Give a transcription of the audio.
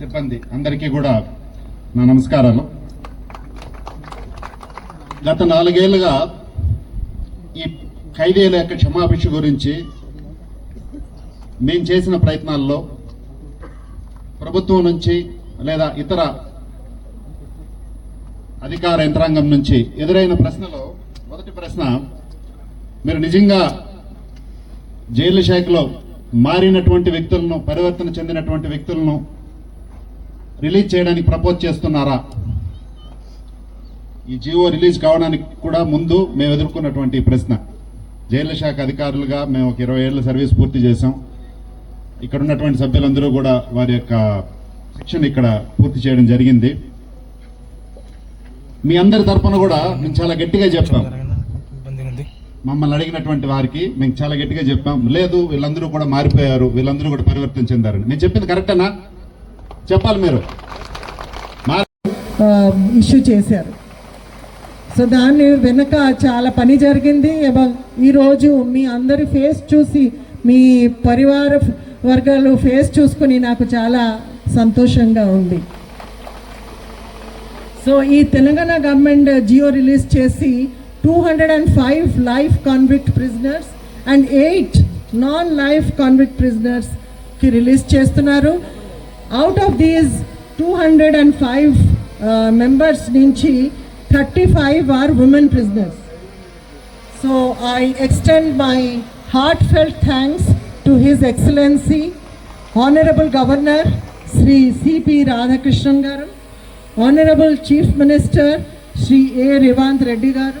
సిబ్బంది అందరికీ కూడా నా నమస్కారాలు. గత నాలుగేళ్ళుగా ఈ ఖైదీల యొక్క క్షమాభిక్ష గురించి మేము చేసిన ప్రయత్నాల్లో ప్రభుత్వం నుంచి లేదా ఇతర అధికార యంత్రాంగం నుంచి ఎదురైన ప్రశ్నలో మొదటి ప్రశ్న మీరు నిజంగా జైలు శాఖలో మారినటువంటి వ్యక్తులను పరివర్తన చెందినటువంటి వ్యక్తులను రిలీజ్ చేయడానికి ప్రపోజ్ చేస్తున్నారా? ఈ జీవో రిలీజ్ కావడానికి కూడా ముందు మేము ఎదుర్కొన్నటువంటి ప్రశ్న. జైలు శాఖ అధికారులుగా మేము ఒక ఇరవై ఏళ్ళ సర్వీస్ పూర్తి చేశాం. ఇక్కడ ఉన్నటువంటి సభ్యులందరూ కూడా వారి యొక్క శిక్షణ ఇక్కడ పూర్తి చేయడం జరిగింది. మీ అందరి తరఫున కూడా మేము చాలా గట్టిగా చెప్పాం. మమ్మల్ని అడిగినటువంటి వారికి మేము చాలా గట్టిగా చెప్పాం. లేదు వీళ్ళందరూ కూడా మారిపోయారు వీళ్ళందరూ కూడా పరివర్తన చెందారని. నేను చెప్పింది కరెక్టేనా చెప్పాలి మీరు. ఇష్యూ చేశారు. సో దాన్ని వెనుక చాలా పని జరిగింది. ఈరోజు మీ అందరి ఫేస్ చూసి మీ పరివార వర్గాలు ఫేస్ చూసుకుని నాకు చాలా సంతోషంగా ఉంది. సో ఈ తెలంగాణ గవర్నమెంట్ జియో రిలీజ్ చేసి two hundred and five life convict prisoners and eight non life convict ప్రిజనర్స్కి release చేస్తున్నారు out of these two hundred and five members నుంచి thirty five are women prisoners so I extend my heartfelt thanks to his excellency honourable governor Shri C P Radhakrishnan garu Honorable chief minister Shri A. Revant Reddy garu